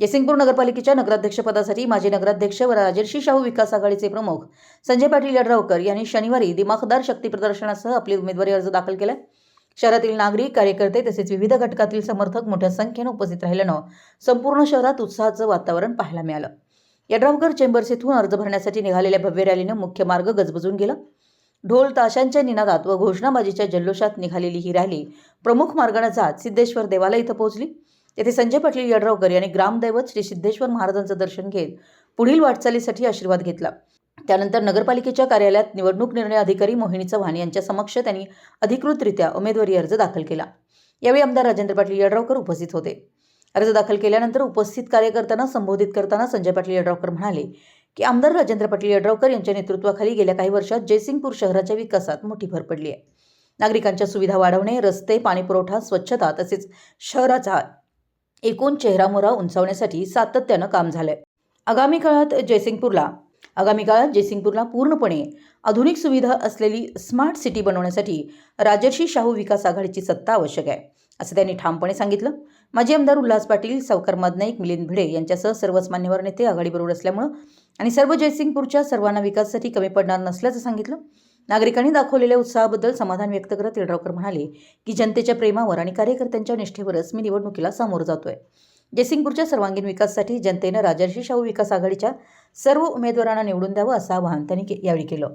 जयसिंगपूर नगरपालिकेच्या नगराध्यक्षपदासाठी माजी नगराध्यक्ष व राजर्षी शाहू विकास आघाडीचे प्रमुख संजय पाटील यड्रावकर यांनी शनिवारी दिमाखदार शक्ती प्रदर्शनासह आपली उमेदवारी अर्ज दाखल केला. शहरातील नागरिक कार्यकर्ते तसेच विविध घटकातील समर्थक मोठ्या संख्येनं उपस्थित राहिल्यानं संपूर्ण शहरात उत्साहाचं वातावरण पाहायला मिळालं. यड्रावकर चेंबर्स येथून अर्ज भरण्यासाठी निघालेल्या भव्य रॅलीनं मुख्य मार्ग गजबजून गेला. ढोल ताशांच्या निनादात व घोषणाबाजीच्या जल्लोषात निघालेली ही रॅली प्रमुख मार्गाने जात सिद्धेश्वर देवाला इथं पोहोचली. तेथे संजय पाटील यड्रावकर यांनी ग्रामदैवत श्री सिद्धेश्वर महाराजांचं दर्शन घेत पुढील वाटचालीसाठी आशीर्वाद घेतला. त्यानंतर नगरपालिकेच्या कार्यालयात निवडणूक निर्णय अधिकारी मोहिनी चव्हाण यांच्या समक्ष त्यांनी अधिकृतरित्या उमेदवारी अर्ज दाखल केला. यावेळी आमदार राजेंद्र पाटील यड्रावकर उपस्थित होते. अर्ज दाखल केल्यानंतर उपस्थित कार्यकर्त्यांना संबोधित करताना संजय पाटील यड्रावकर म्हणाले की आमदार राजेंद्र पाटील यड्रावकर यांच्या नेतृत्वाखाली गेल्या काही वर्षात जयसिंगपूर शहराच्या विकासात मोठी भर पडली आहे. नागरिकांच्या सुविधा वाढवणे रस्ते पाणीपुरवठा स्वच्छता तसेच शहराचा एकूण चेहरामोहरा उंचावण्यासाठी सातत्यानं काम झालंय. आगामी काळात जयसिंगपूरला आगामी काळात जयसिंगपूरला पूर्णपणे आधुनिक सुविधा असलेली स्मार्ट सिटी बनवण्यासाठी राजर्षी शाहू विकास आघाडीची सत्ता आवश्यक आहे असं त्यांनी ठामपणे सांगितलं. माजी आमदार उल्हास पाटील सावकार मदनाईक मिलिंद भिडे यांच्यासह सर्वच मान्यवर नेते आघाडीबरोबर असल्यामुळं आणि सर्व जयसिंगपूरच्या सर्वांना विकासासाठी कमी पडणार नसल्याचं सांगितलं. नागरिकांनी दाखवलेल्या उत्साहाबद्दल समाधान व्यक्त करत येड्रावकर म्हणाले की जनतेच्या प्रेमावर आणि कार्यकर्त्यांच्या निष्ठेवरच मी निवडणुकीला सामोरं जातोय. जयसिंगपूरच्या सर्वांगीण विकासासाठी जनतेनं राजर्षी शाहू विकास आघाडीच्या सर्व उमेदवारांना निवडून द्यावं असं आवाहन त्यांनी के- यावेळी केलं.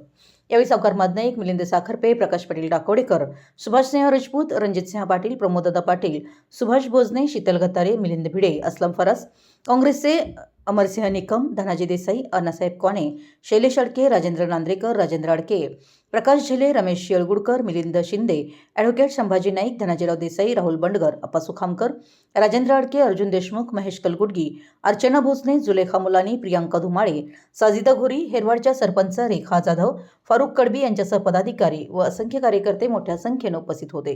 यावेळी सावकार मादनाईक मिलिंद साखरपे प्रकाश पाटील डाकोडेकर सुभाषसिंह राजपूत रणजितसिंह पाटील प्रमोददा पाटील सुभाष भोजने शीतल गतारे मिलिंद भिडे असलम फरास काँग्रेसचे अमरसिंह निकम धनाजी देसाई अण्णासाहेब कोणे शैलेश अडके राजेंद्र नांद्रेकर राजेंद्र अडके प्रकाश झिले रमेश येळगुडकर मिलिंद शिंदे ॲडव्होकेट संभाजी नाईक धनाजीराव देसाई राहुल बंडगर अप्पा सुखामकर राजेंद्र अडके अर्जुन देशमुख महेश कलगुडगी अर्चना भोसने जुलेखा मुलानी प्रियांका धुमाळे साजिदा घोरी हेरवाडच्या सरपंच रेखा जाधव फारुख कडबी यांच्यासह पदाधिकारी व असंख्य कार्यकर्ते मोठ्या संख्येनं उपस्थित होते.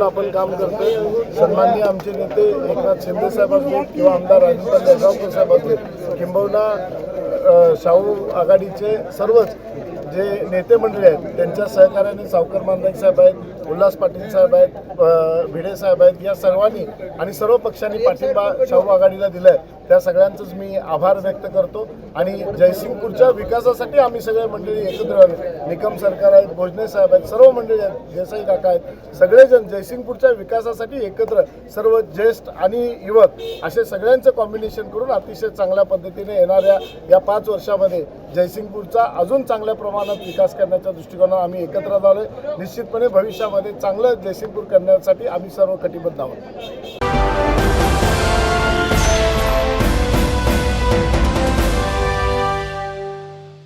आपण काम सन्माननीय आमचे नेते एकनाथ शिंदे साहेब असतील किंवा आमदार राजेंद्र साहेब असतील किंबहुना शाहू आघाडीचे सर्वच जे नेते मंडळी आहेत त्यांच्या सहकार्याने सावकर मांदाईक साहेब आहेत उल्हास पाटील साहेब आहेत भिडे साहेब आहेत या सर्वांनी आणि सर्व पक्षांनी पाठिंबा शाहू आघाडीला दिलाय. त्या सगळ्यांचंच मी आभार व्यक्त करतो. आणि जयसिंगपूरच्या विकासासाठी आम्ही सगळे मंडळी एकत्र निकम सरकार आहेत भोजने साहेब आहेत सर्व मंडळी आहेत देसाई काका आहेत. सगळेजण जयसिंगपूरच्या विकासासाठी एकत्र सर्व ज्येष्ठ आणि युवक असे सगळ्यांचं कॉम्बिनेशन करून अतिशय चांगल्या पद्धतीने येणाऱ्या या पाच वर्षामध्ये जयसिंगपूरचा अजून चांगल्या प्रमाणात विकास करण्याच्या दृष्टिकोनात आम्ही एकत्र झालोय. निश्चितपणे भविष्यामध्ये चांगलं जयसिंगपूर करण्यासाठी आम्ही सर्व कटिबद्ध आहोत.